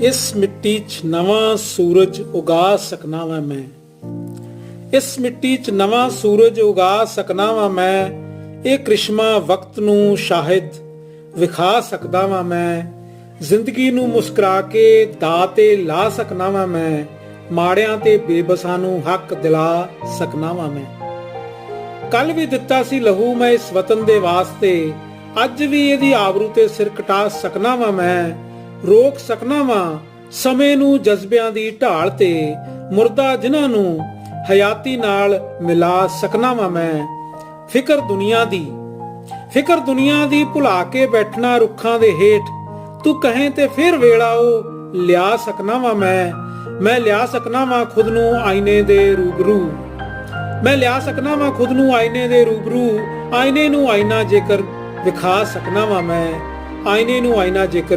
ਇਸ ਮਿੱਟੀ 'ਚ ਨਵਾਂ ਸੂਰਜ ਉਗਾ ਸਕਣਾ ਵਾਂ ਮੈਂ। ਇਸ ਮਿੱਟੀ 'ਚ ਨਵਾਂ ਸੂਰਜ ਉਗਾ ਸਕਣਾ ਵਾਂ ਮੈਂ, ਇਹ ਕ੍ਰਿਸ਼ਮਾ ਵਕਤ ਨੂੰ ਸ਼ਾਹਿਦ ਵਿਖਾ ਸਕਦਾ ਵਾਂ ਮੈਂ। ਜ਼ਿੰਦਗੀ ਨੂੰ ਮੁਸਕਰਾ ਕੇ ਦਾਅ ਤੇ ਲਾ ਸਕਣਾ ਵਾਂ ਮੈਂ, ਮਾੜਿਆਂ ਤੇ ਬੇਬਸਾਂ ਨੂੰ ਹੱਕ ਦਿਲਾ ਸਕਣਾ ਵਾਂ ਮੈਂ। ਕੱਲ ਵੀ ਦਿੱਤਾ ਸੀ ਲਹੂ ਮੈਂ ਇਸ ਵਤਨ ਦੇ ਵਾਸਤੇ, ਅੱਜ ਵੀ ਇਹਦੀ ਆਬਰੂ ਤੇ ਸਿਰ ਕਟਾ ਸਕਣਾ ਵਾਂ ਮੈਂ। ਰੋਕ ਸਕਣਾ ਵਾਂ। ਸਮੇਂ ਨੂੰ ਜਜ਼ਬਿਆਂ ਦੀ ਢਾਲ ਤੇ ਮੁਰਦਾ ਜਿਨ੍ਹਾਂ ਨੂੰ ਹਯਾਤੀ ਨਾਲ ਮਿਲਾ ਸਕਣਾ ਵਾਂ ਮੈਂ। ਫਿਕਰ ਦੁਨੀਆ ਦੀ। ਫਿਕਰ ਦੁਨੀਆ ਦੀ ਭੁਲਾ ਕੇ ਬੈਠਣਾ ਰੁੱਖਾਂ ਦੇ ਹੇਠ। ਤੂੰ ਕਹੇ ਤੇ ਫਿਰ ਵੇਲਾ ਉਹ ਲਿਆ ਸਕਣਾ ਵਾਂ ਮੈਂ। ਮੈਂ ਲਿਆ ਸਕਣਾ ਵਾਂ ਖੁਦ ਨੂੰ ਆਈਨੇ ਦੇ ਰੂਬਰੂ। ਮੈਂ ਲਿਆ ਸਕਣਾ ਵਾਂ ਖੁਦ ਨੂੰ ਆਈਨੇ ਦੇ ਰੂਬਰੂ। ਆਈਨੇ ਨੂੰ ਆਇਨਾ ਜੇਕਰ ਵਿਖਾ ਸਕਣਾ ਵਾਂ ਮੈਂ। ਆਈਨੇ ਨੂੰ ਆਇਨਾ ਜੇਕਰ